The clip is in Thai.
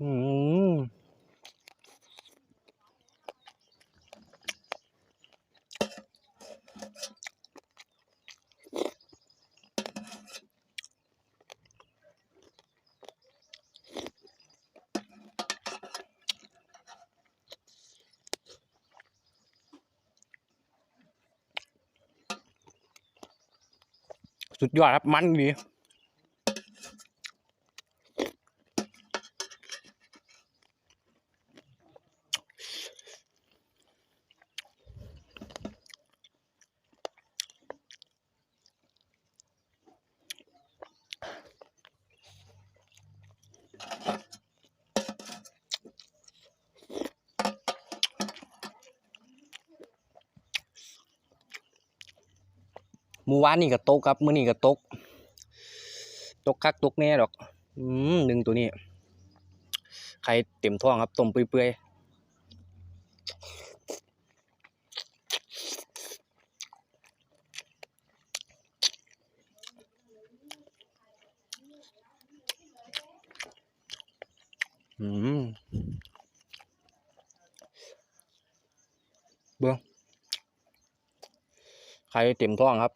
อืมสุดยอดครับ มันดี มู่วานนี่ก็ตกครับมื้อนี้ก็ตก ตกคักตกแน่ดอก อืมหนึ่งตัวนี้ไข่เต็มท้องครับต้มเปื่อยอืมเบิ้ง ใครเต็มท้องครับ